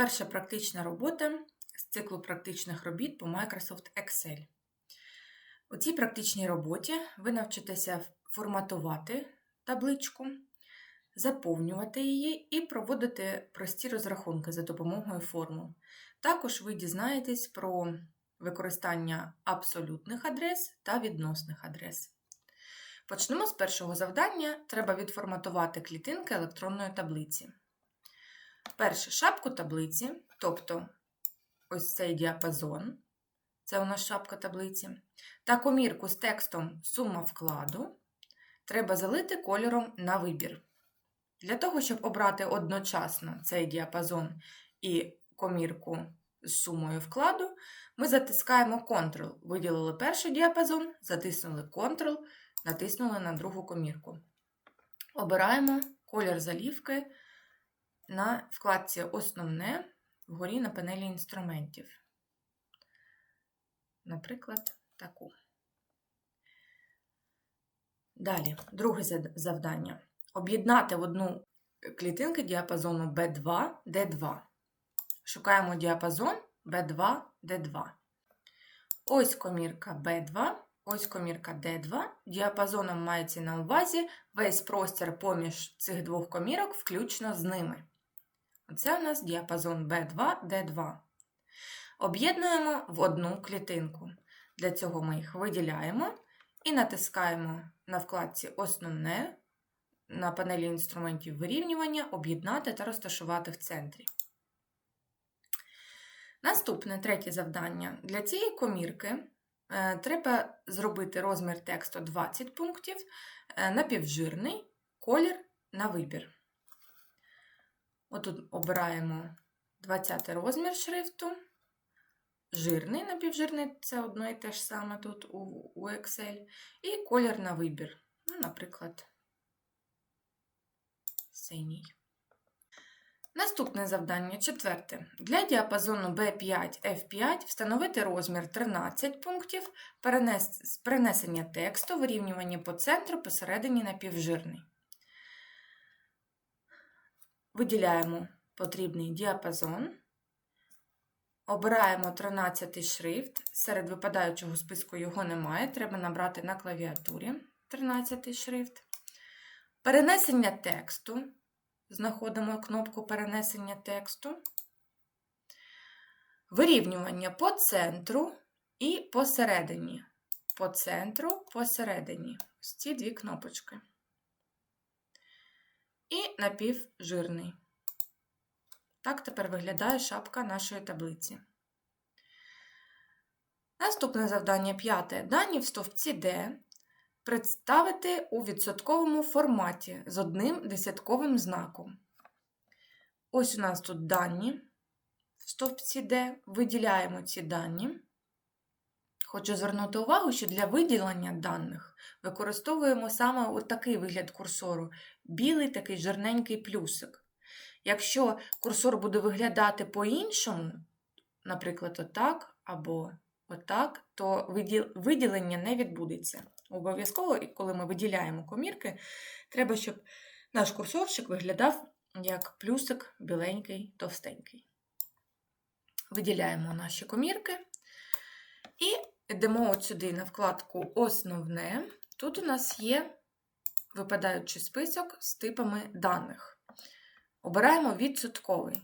Перша практична робота з циклу практичних робіт по Microsoft Excel. У цій практичній роботі ви навчитеся форматувати табличку, заповнювати її і проводити прості розрахунки за допомогою формул. Також ви дізнаєтесь про використання абсолютних адрес та відносних адрес. Почнемо з першого завдання. Треба відформатувати клітинки електронної таблиці. Перше шапку таблиці, тобто ось цей діапазон, це у нас шапка таблиці, та комірку з текстом сума вкладу треба залити кольором на вибір. Для того, щоб обрати одночасно цей діапазон і комірку з сумою вкладу, ми затискаємо Ctrl. Виділили перший діапазон, затиснули Ctrl, натиснули на другу комірку. Обираємо колір залівки на вкладці Основне вгорі на панелі інструментів. Наприклад, таку. Далі, друге завдання. Об'єднати в одну клітинку діапазону B2, D2. Шукаємо діапазон B2, D2. Ось комірка B2, ось комірка D2. Діапазоном мається на увазі весь простір поміж цих двох комірок, включно з ними. Оце у нас діапазон B2, D2. Об'єднуємо в одну клітинку. Для цього ми їх виділяємо і натискаємо на вкладці Основне на панелі інструментів вирівнювання, об'єднати та розташувати в центрі. Наступне третє завдання. Для цієї комірки е, треба зробити розмір тексту 20 пунктів, е, напівжирний, колір на вибір. Отут обираємо 20 розмір шрифту, жирний напівжирний це одно і те ж саме тут у Excel, і колір на вибір. Ну, Наприклад, синій. Наступне завдання четверте. Для діапазону B5 F5 встановити розмір 13 пунктів, перенесення тексту, вирівнювання по центру посередині напівжирний. Виділяємо потрібний діапазон, обираємо 13 шрифт. Серед випадаючого списку його немає, треба набрати на клавіатурі 13 шрифт. Перенесення тексту. Знаходимо кнопку перенесення тексту. Вирівнювання по центру і посередині. По центру, посередині. Ось ці дві кнопочки і напівжирний. Так тепер виглядає шапка нашої таблиці. Наступне завдання п'яте. Дані в стовпці D представити у відсотковому форматі з одним десятковим знаком. Ось у нас тут дані в стовпці D. Виділяємо ці дані. Хочу звернути увагу, що для виділення даних використовуємо саме от такий вигляд курсору білий такий жирненький плюсик. Якщо курсор буде виглядати по-іншому, наприклад, отак або отак, то виділення не відбудеться. Обов'язково, коли ми виділяємо комірки, треба, щоб наш курсорчик виглядав як плюсик біленький, товстенький. Виділяємо наші комірки йдемо от сюди на вкладку Основне. Тут у нас є випадаючий список з типами даних. Обираємо відсотковий.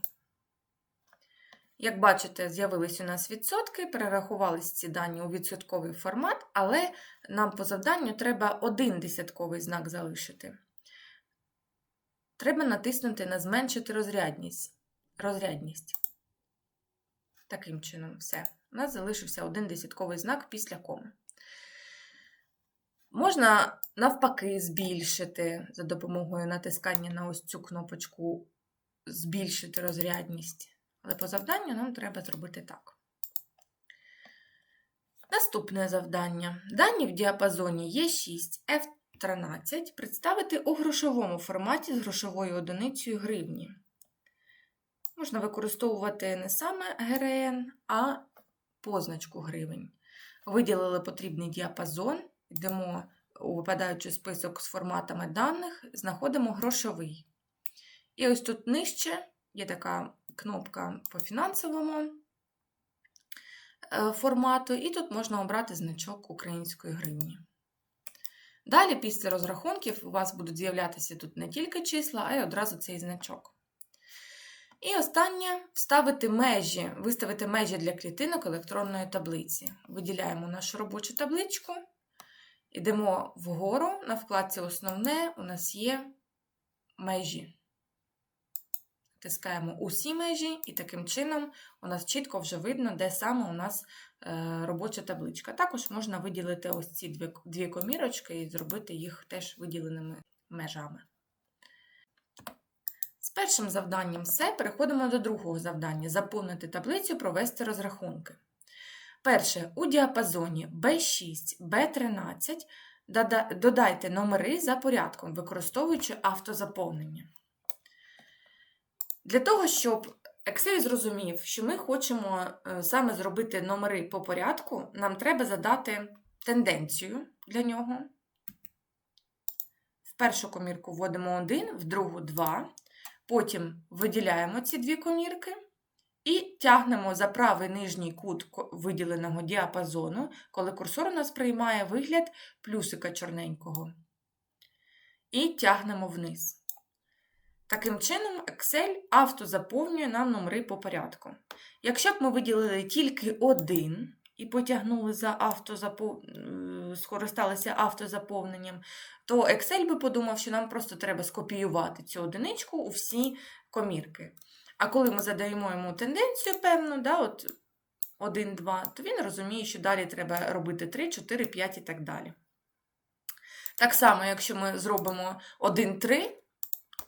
Як бачите, з'явились у нас відсотки, перерахувалися ці дані у відсотковий формат, але нам по завданню треба один десятковий знак залишити. Треба натиснути на зменшити розрядність. розрядність. Таким чином, все. У нас залишився один десятковий знак після коми. Можна навпаки збільшити за допомогою натискання на ось цю кнопочку збільшити розрядність. Але по завданню нам треба зробити так. Наступне завдання. Дані в діапазоні Е6 F13 представити у грошовому форматі з грошовою одиницею гривні. Можна використовувати не саме ГРН, а позначку гривень. Виділили потрібний діапазон, йдемо у випадаючий список з форматами даних, знаходимо грошовий. І ось тут нижче є така кнопка по фінансовому е, формату, і тут можна обрати значок української гривні. Далі, після розрахунків, у вас будуть з'являтися тут не тільки числа, а й одразу цей значок. І останнє вставити межі, виставити межі для клітинок електронної таблиці. Виділяємо нашу робочу табличку, йдемо вгору, на вкладці Основне у нас є межі. Тискаємо усі межі, і таким чином у нас чітко вже видно, де саме у нас е, робоча табличка. Також можна виділити ось ці дві, дві комірочки і зробити їх теж виділеними межами. Першим завданням все, переходимо до другого завдання заповнити таблицю, провести розрахунки. Перше, у діапазоні B6, B13 додайте номери за порядком, використовуючи автозаповнення. Для того, щоб Excel зрозумів, що ми хочемо е, саме зробити номери по порядку, нам треба задати тенденцію для нього. В першу комірку вводимо 1, в другу 2. Потім виділяємо ці дві комірки і тягнемо за правий нижній кут виділеного діапазону, коли курсор у нас приймає вигляд плюсика чорненького. І тягнемо вниз. Таким чином, Excel автозаповнює нам номери по порядку. Якщо б ми виділили тільки один і потягнули за автозапов... скористалися автозаповненням, то Excel би подумав, що нам просто треба скопіювати цю одиничку у всі комірки. А коли ми задаємо йому тенденцію певну, да, от 1, 2, то він розуміє, що далі треба робити 3, 4, 5 і так далі. Так само, якщо ми зробимо 1, 3,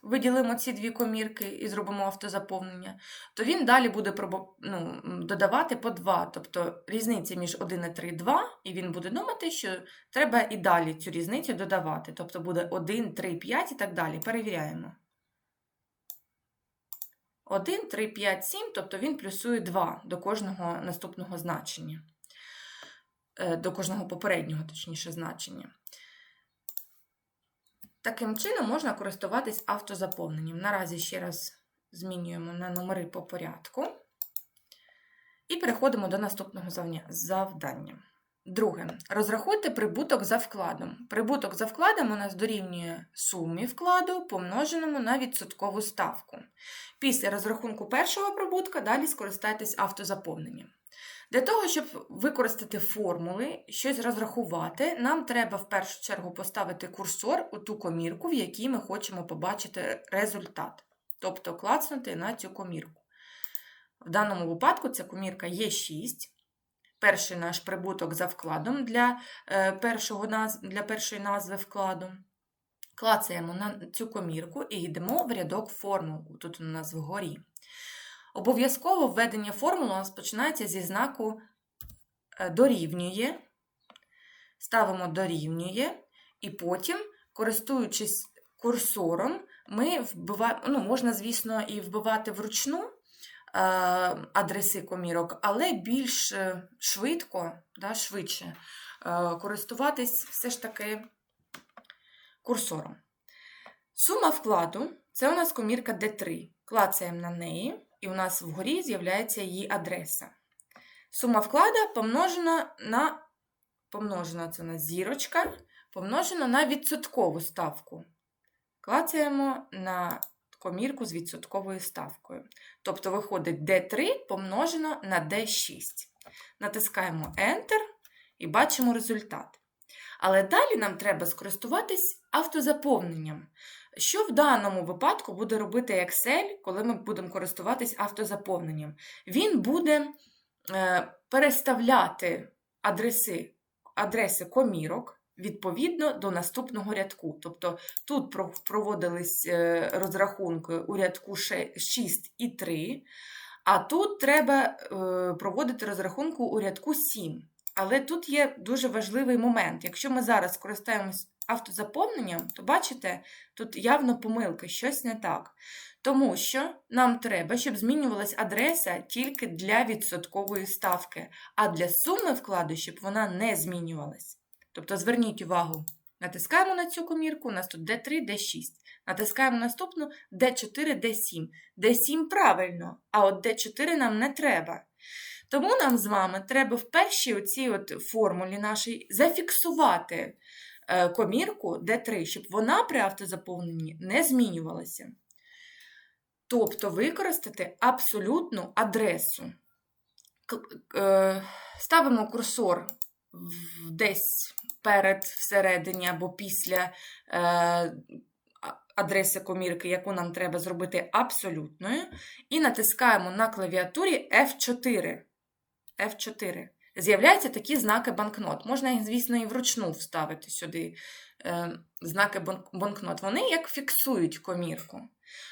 виділимо ці дві комірки і зробимо автозаповнення, то він далі буде ну, додавати по 2. Тобто різниця між 1 і 3 2, і він буде думати, що треба і далі цю різницю додавати. Тобто буде 1, 3, 5 і так далі. Перевіряємо. 1, 3, 5, 7, тобто він плюсує 2 до кожного наступного значення, е, до кожного попереднього, точніше, значення. Таким чином можна користуватись автозаповненням. Наразі ще раз змінюємо на номери по порядку. І переходимо до наступного завдання. Друге. Розрахуйте прибуток за вкладом. Прибуток за вкладом у нас дорівнює сумі вкладу, помноженому на відсоткову ставку. Після розрахунку першого прибутка далі скористайтесь автозаповненням. Для того, щоб використати формули, щось розрахувати, нам треба в першу чергу поставити курсор у ту комірку, в якій ми хочемо побачити результат. Тобто клацнути на цю комірку. В даному випадку ця комірка є 6. Перший наш прибуток за вкладом для, е, першого, для першої назви вкладу. Клацаємо на цю комірку і йдемо в рядок формул. Тут у нас вгорі. Обов'язково введення формул у нас починається зі знаку е, дорівнює. Ставимо дорівнює, і потім, користуючись курсором, ми вбиваємо, ну, можна, звісно, і вбивати вручну е, адреси комірок, але більш е, швидко, да, швидше користуватись все ж таки курсором. Сума вкладу це у нас комірка D3. Клацаємо на неї і у нас вгорі з'являється її адреса. Сума вклада помножена на помножена це на зірочка, помножена на відсоткову ставку. Клацаємо на комірку з відсотковою ставкою. Тобто виходить D3 помножено на D6. Натискаємо Enter і бачимо результат. Але далі нам треба скористуватись автозаповненням. Що в даному випадку буде робити Excel, коли ми будемо користуватись автозаповненням? Він буде е, переставляти адреси, адреси комірок відповідно до наступного рядку. Тобто тут проводились е, розрахунки у рядку 6 і 3, а тут треба е, проводити розрахунку у рядку 7. Але тут є дуже важливий момент. Якщо ми зараз скористаємось автозаповненням, то бачите, тут явно помилка, щось не так. Тому що нам треба, щоб змінювалася адреса тільки для відсоткової ставки, а для суми вкладу, щоб вона не змінювалась. Тобто, зверніть увагу, натискаємо на цю комірку, у нас тут D3, D6. Натискаємо наступну D4, D7. D7 правильно, а от D4 нам не треба. Тому нам з вами треба в першій оцій от формулі нашій зафіксувати комірку D3, щоб вона при автозаповненні не змінювалася. Тобто використати абсолютну адресу. Е, Ставимо курсор десь перед, всередині або після е, адреси комірки, яку нам треба зробити абсолютною, і натискаємо на клавіатурі F4. F4. З'являються такі знаки банкнот. Можна їх, звісно, і вручну вставити сюди е, знаки банкнот. Вони як фіксують комірку.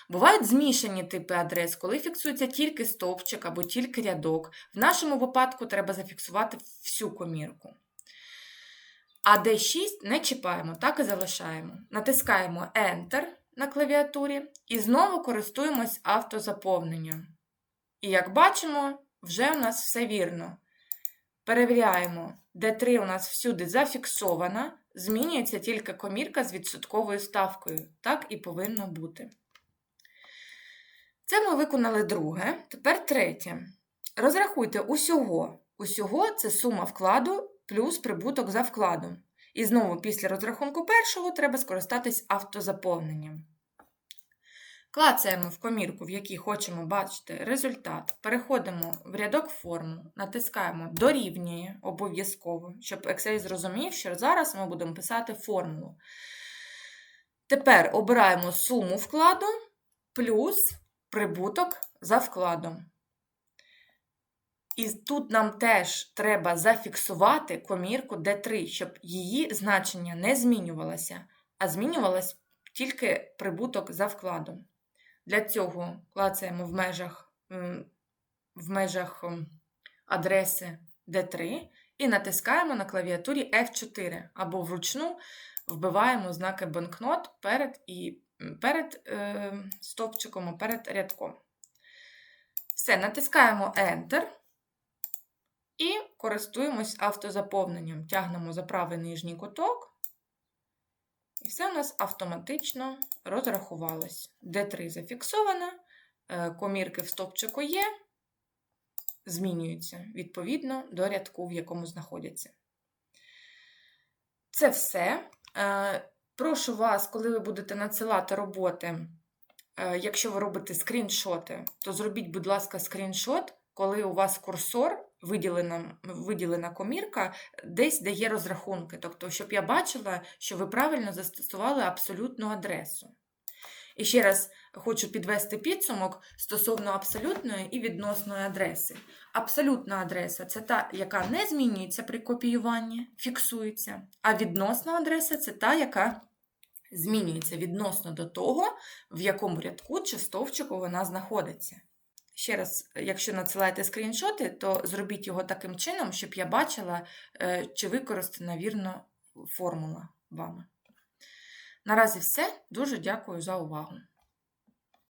Бувають змішані типи адрес, коли фіксується тільки стовпчик або тільки рядок. В нашому випадку треба зафіксувати всю комірку. А D6 не чіпаємо, так і залишаємо. Натискаємо Enter на клавіатурі і знову користуємось автозаповненням. І як бачимо, вже у нас все вірно. Перевіряємо, D3 у нас всюди зафіксована, змінюється тільки комірка з відсотковою ставкою. Так і повинно бути. Це ми виконали друге. Тепер третє. Розрахуйте усього. Усього це сума вкладу плюс прибуток за вкладом. І знову після розрахунку першого треба скористатись автозаповненням. Клацаємо в комірку, в якій хочемо бачити результат. Переходимо в рядок форму, натискаємо дорівнює обов'язково, щоб Excel зрозумів, що зараз ми будемо писати формулу. Тепер обираємо суму вкладу плюс прибуток за вкладом. І тут нам теж треба зафіксувати комірку D3, щоб її значення не змінювалося, а змінювалось тільки прибуток за вкладом. Для цього клацаємо в межах, в межах адреси D3 і натискаємо на клавіатурі F4 або вручну вбиваємо знаки банкнот перед, і, перед е, стовпчиком, перед рядком. Все, натискаємо Enter і користуємось автозаповненням. Тягнемо за правий нижній куток. І все у нас автоматично розрахувалось. D3 зафіксовано, е, комірки в стопчику є, змінюються відповідно до рядку, в якому знаходяться. Це все. Е, Прошу вас, коли ви будете надсилати роботи, е, якщо ви робите скріншоти, то зробіть, будь ласка, скріншот, коли у вас курсор, виділена, виділена комірка, десь де є розрахунки. Тобто, щоб я бачила, що ви правильно застосували абсолютну адресу. І ще раз хочу підвести підсумок стосовно абсолютної і відносної адреси. Абсолютна адреса це та, яка не змінюється при копіюванні, фіксується, а відносна адреса це та, яка змінюється відносно до того, в якому рядку чи стовпчику вона знаходиться. Ще раз, якщо надсилаєте скріншоти, то зробіть його таким чином, щоб я бачила, е, чи використана вірно формула вами. Наразі все. Дуже дякую за увагу.